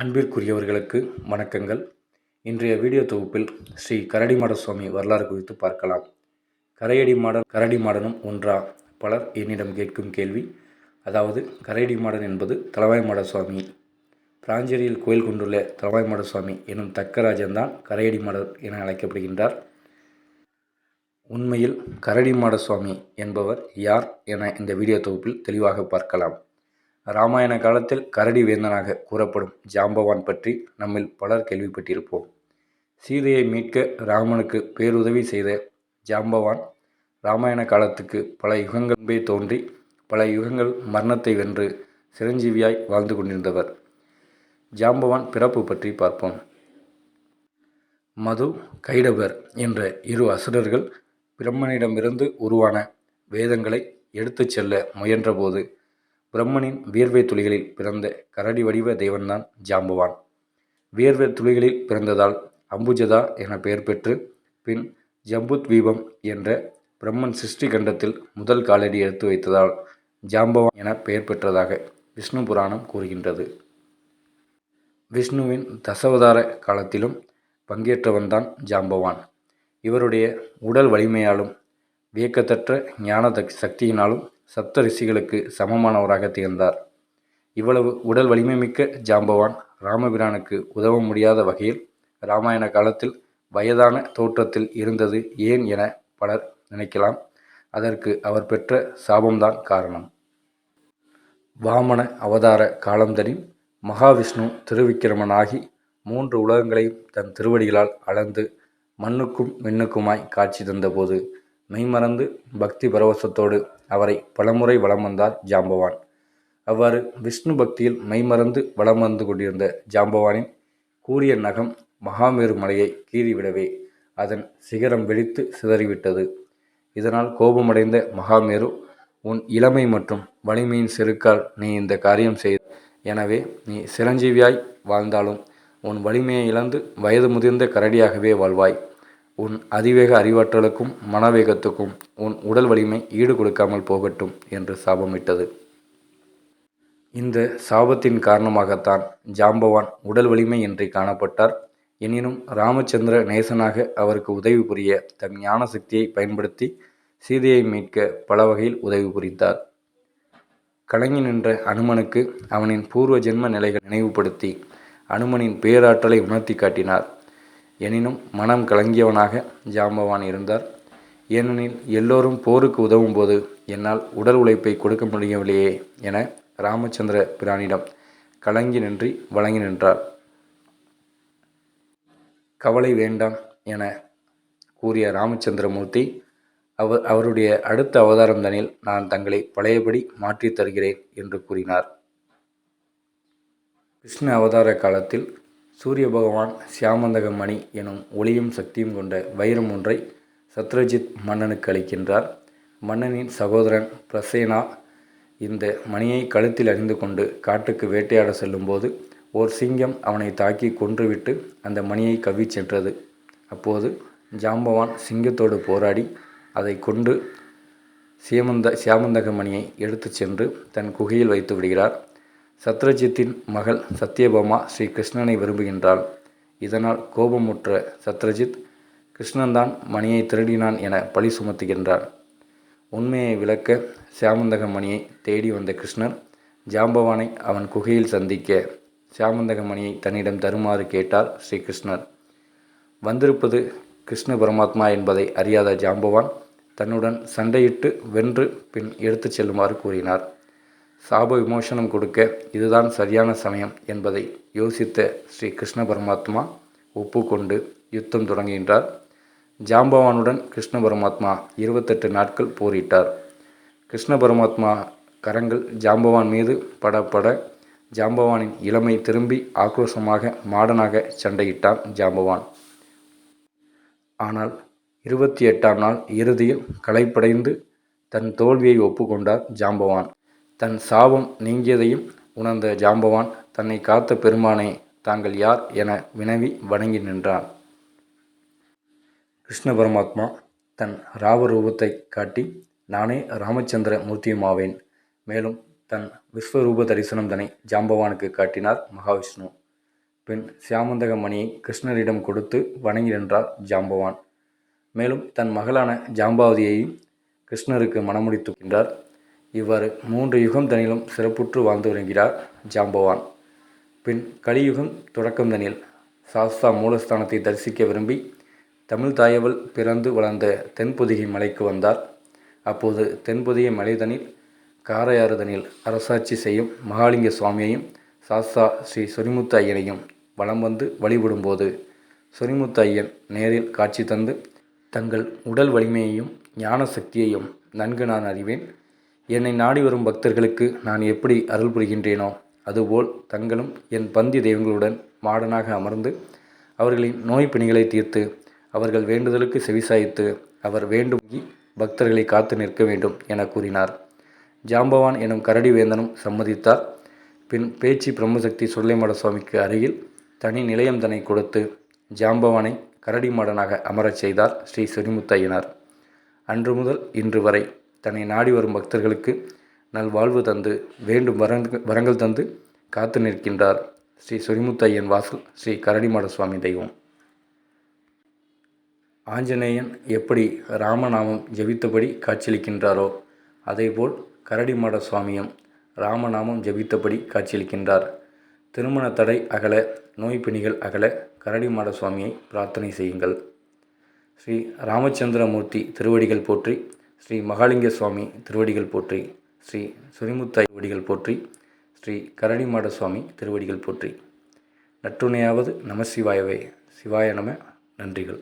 அன்பிற்குரியவர்களுக்கு வணக்கங்கள். இன்றைய வீடியோ தொகுப்பில் ஸ்ரீ கரடிமாட சுவாமி வரலாறு குறித்து பார்க்கலாம். கரையடி மாடன் கரடி மாடனும் ஒன்றா? பலர் என்னிடம் கேட்கும் கேள்வி. அதாவது கரையடி மாடன் என்பது தலவாய்மாட சுவாமி. பிராஞ்சேரியில் கோயில் கொண்டுள்ள தலவாய்மாட சுவாமி எனும் தக்கராஜன்தான் கரையடி மாடர் என அழைக்கப்படுகின்றார். உண்மையில் கரடிமாட சுவாமி என்பவர் யார் என இந்த வீடியோ தொகுப்பில் தெளிவாக பார்க்கலாம். ராமாயண காலத்தில் கரடி வேந்தனாக கூறப்படும் ஜாம்பவான் பற்றி நம்மில் பலர் கேள்விப்பட்டிருப்போம். சீதையை மீட்க ராமனுக்கு பேருதவி செய்த ஜாம்பவான் ராமாயண காலத்துக்கு பல யுகங்கள் முன்பே தோன்றி பல யுகங்கள் மரணத்தை வென்று சிரஞ்சீவியாய் வாழ்ந்து கொண்டிருந்தவர். ஜாம்பவான் பிறப்பு பற்றி பார்ப்போம். மது கைடவர் என்ற இரு அசுரர்கள் பிரம்மனிடமிருந்து உருவான வேதங்களை எடுத்துச் செல்ல முயன்றபோது பிரம்மனின் வியர்வை துளிகளில் பிறந்த கரடி வடிவ தெய்வன்தான் ஜாம்பவான். வியர்வை துளிகளில் பிறந்ததால் அம்புஜதா என பெயர் பெற்று பின் ஜம்புத்வீபம் என்ற பிரம்மன் சிருஷ்டி கண்டத்தில் முதல் காலடி எடுத்து வைத்ததால் ஜாம்பவான் என பெயர் பெற்றதாக விஷ்ணு புராணம் கூறுகின்றது. விஷ்ணுவின் தசவதார காலத்திலும் பங்கேற்றவன்தான் ஜாம்பவான். இவருடைய உடல் வலிமையாலும் வியக்கத்தற்ற ஞான சக்தியினாலும் சப்த ரிஷிகளுக்கு சமமானவராக திகழ்ந்தார். இவ்வளவு உடல் வலிமை மிக்க ஜாம்பவான் ராமபிரானுக்கு உதவ முடியாத வகையில் இராமாயண காலத்தில் வயதான தோற்றத்தில் இருந்தது ஏன் என பலர் நினைக்கலாம். அதற்கு அவர் பெற்ற சாபம்தான் காரணம். வாமன அவதார காலந்தனில் மகாவிஷ்ணு திருவிக்கிரமனாகி மூன்று உலகங்களையும் தன் திருவடிகளால் அளந்து மண்ணுக்கும் விண்ணுக்குமாய் காட்சி தந்தபோது மெய்மறந்து பக்தி பரவசத்தோடு அவரை பலமுறை வலம் வந்தார் ஜாம்பவான். அவ்வாறு விஷ்ணு பக்தியில் மெய்மறந்து வலம் வந்து கொண்டிருந்த ஜாம்பவானின் கூறிய நகம் மகாமேரு மலையை கீறிவிடவே அதன் சிகரம் வெடித்து சிதறிவிட்டது. இதனால் கோபமடைந்த மகாமேரு உன் இளமை மற்றும் வலிமையின் செருக்கால் நீ இந்த காரியம் செய்த எனவே நீ சிரஞ்சீவியாய் வாழ்ந்தாலும் உன் வலிமையை இழந்து வயது முதிர்ந்த கரடியாகவே வாழ்வாய். உன் அதிவேக அறிவாற்றலுக்கும் மனவேகத்துக்கும் உன் உடல் வலிமை ஈடு கொடுக்காமல் போகட்டும் என்று சாபமிட்டது. இந்த சாபத்தின் காரணமாகத்தான் ஜாம்பவான் உடல் வலிமை இன்றி காணப்பட்டார். எனினும் ராமச்சந்திர நேசனாக அவருக்கு உதவி புரிய தன் ஞான சக்தியை பயன்படுத்தி சீதையை மீட்க பல வகையில் உதவி புரிந்தார். கலங்கி நின்ற அனுமனுக்கு அவனின் பூர்வ ஜென்ம நிலைகள் நினைவுபடுத்தி அனுமனின் பேராற்றலை உணர்த்தி காட்டினார். எனினும் மனம் கலங்கியவனாக ஜாம்பவான் இருந்தார். ஏனெனில் எல்லோரும் போருக்கு உதவும் போது என்னால் உடல் உழைப்பை கொடுக்க முடியவில்லையே என ராமச்சந்திர பிரானிடம் கலங்கி நின்றி வழங்கி நின்றார். கவலை வேண்டாம் என கூறிய ராமச்சந்திரமூர்த்தி அவர் அவருடைய அடுத்த அவதாரம் தனில் நான் தங்களை பழையபடி மாற்றித் தருகிறேன் என்று கூறினார். கிருஷ்ண அவதார காலத்தில் சூரிய பகவான் சியாமந்தக மணி எனும் ஒளியும் சக்தியும் கொண்ட வைரம் ஒன்றை சத்ரஜித் மன்னனுக்கு அளிக்கின்றார். மன்னனின் சகோதரன் பிரசேனா இந்த மணியை கழுத்தில் அணிந்து கொண்டு காட்டுக்கு வேட்டையாட செல்லும்போது ஓர் சிங்கம் அவனை தாக்கி கொன்றுவிட்டு அந்த மணியை கவி சென்றது. அப்போது ஜாம்பவான் சிங்கத்தோடு போராடி அதை கொண்டு சியமந்த சியாமந்தக மணியை எடுத்துச் சென்று தன் குகையில் வைத்து விடுகிறார். சத்ரஜித்தின் மகள் சத்யபாமா ஸ்ரீ கிருஷ்ணனை விரும்புகின்றாள். இதனால் கோபமுற்ற சத்ரஜித் கிருஷ்ணன்தான் மணியை திருடினான் என பழி சுமத்துகின்றார். உண்மையை விளக்க சாமந்தக மணியை தேடி வந்த கிருஷ்ணர் ஜாம்பவானை அவன் குகையில் சந்திக்க. சியாமந்தக மணியை தன்னிடம் தருமாறு கேட்டார் ஸ்ரீகிருஷ்ணர். வந்திருப்பது கிருஷ்ண பரமாத்மா என்பதை அறியாத ஜாம்பவான் தன்னுடன் சண்டையிட்டு வென்று பின் எடுத்துச் செல்லுமாறு கூறினார். சாப விமோசனம் கொடுக்க இதுதான் சரியான சமயம் என்பதை யோசித்த ஸ்ரீ கிருஷ்ண பரமாத்மா ஒப்புக்கொண்டு யுத்தம் தொடங்குகின்றார். ஜாம்பவானுடன் கிருஷ்ண பரமாத்மா இருபத்தெட்டு நாட்கள் போரிட்டார். கிருஷ்ண பரமாத்மா கரங்கள் ஜாம்பவான் மீது படப்பட ஜாம்பவானின் இளமை திரும்பி ஆக்ரோஷமாக மாடனாக சண்டையிட்டான் ஜாம்பவான். ஆனால் இருபத்தி எட்டாம் நாள் இறுதியில் களைப்படைந்து தன் தோல்வியை ஒப்புக்கொண்டார் ஜாம்பவான். தன் சாபம் நீங்கியதையும் உணர்ந்த ஜாம்பவான் தன்னை காத்த பெருமானை தாங்கள் யார் என வினவி வணங்கி நின்றான். கிருஷ்ண பரமாத்மா தன் ராவ ரூபத்தை காட்டி நானே ராமச்சந்திர மூர்த்தியுமாவேன். மேலும் தன் விஸ்வரூப தரிசனம் தன்னை ஜாம்பவானுக்கு காட்டினார் மகாவிஷ்ணு. பின் சியாமந்தக மணியை கிருஷ்ணரிடம் கொடுத்து வணங்கி நின்றார் ஜாம்பவான். மேலும் தன் மகளான ஜாம்பாவதியையும் கிருஷ்ணருக்கு மணமுடித்துக்கின்றார் இவ்வாறு மூன்று யுகம் தனிலும் சிறப்புற்று வாழ்ந்து வருகிறார் ஜாம்பவான். பின் கலியுகம் தொடக்கம் தனில் சாஸ்தா மூலஸ்தானத்தை தரிசிக்க விரும்பி தமிழ் தாயவள் பிறந்து வளர்ந்த தென்பொதிகை மலைக்கு வந்தார். அப்போது தென்பொதிகை மலைதனில் காரையாறுதனில் அரசாட்சி செய்யும் மகாலிங்க சுவாமியையும் சாஸ்தா ஸ்ரீ சொரிமுத்து ஐயனையும் வலம் வந்து வழிபடும்போது சொரிமுத்து ஐயன் நேரில் காட்சி தந்து தங்கள் உடல் வலிமையையும் ஞான சக்தியையும் நன்கு நான் அறிவேன். என்னை நாடி வரும் பக்தர்களுக்கு நான் எப்படி அருள் புரிகின்றேனோ அதுபோல் தங்களும் என் பந்தி தெய்வங்களுடன் மாடனாக அமர்ந்து அவர்களின் நோய் பிணிகளை தீர்த்து அவர்கள் வேண்டுதலுக்கு செவிசாய்த்து அவர் வேண்டுமி பக்தர்களை காத்து நிற்க வேண்டும் என கூறினார். ஜாம்பவான் எனும் கரடி வேந்தனும் சம்மதித்தார். பின் பேச்சு பிரம்மசக்தி சுருளைமட சுவாமிக்கு அருகில் தனி நிலையம் தன்னை கொடுத்து ஜாம்பவானை கரடி மாடனாக அமரச் செய்தார் ஸ்ரீ சொரிமுத்தையனார் அன்று முதல் இன்று வரை தன்னை நாடி வரும் பக்தர்களுக்கு நல்வாழ்வு தந்து வேண்டும் வரங்கள் வரங்கள் தந்து காத்து நிற்கின்றார். ஸ்ரீ சொரிமுத்தையன் வாசல் ஸ்ரீ கரடிமாட சுவாமி தெய்வம். ஆஞ்சநேயன் எப்படி ராமநாமம் ஜெபித்தபடி காட்சியளிக்கின்றாரோ அதேபோல் கரடிமாட சுவாமியும் ராமநாமம் ஜெபித்தபடி காட்சியளிக்கின்றார். திருமண தடை அகல நோய் பிணிகள் அகல கரடிமாட சுவாமியை பிரார்த்தனை செய்யுங்கள். ஸ்ரீ ராமச்சந்திரமூர்த்தி திருவடிகள் போற்றி ஸ்ரீ மகாலிங்க சுவாமி திருவடிகள் போற்றி ஸ்ரீ சுரிமுத்தாய் திருவடிகள் போற்றி ஸ்ரீ கரடிமாட சுவாமி திருவடிகள் போற்றி. நற்றுணையாவது நம சிவாயவே. சிவாய நம. நன்றிகள்.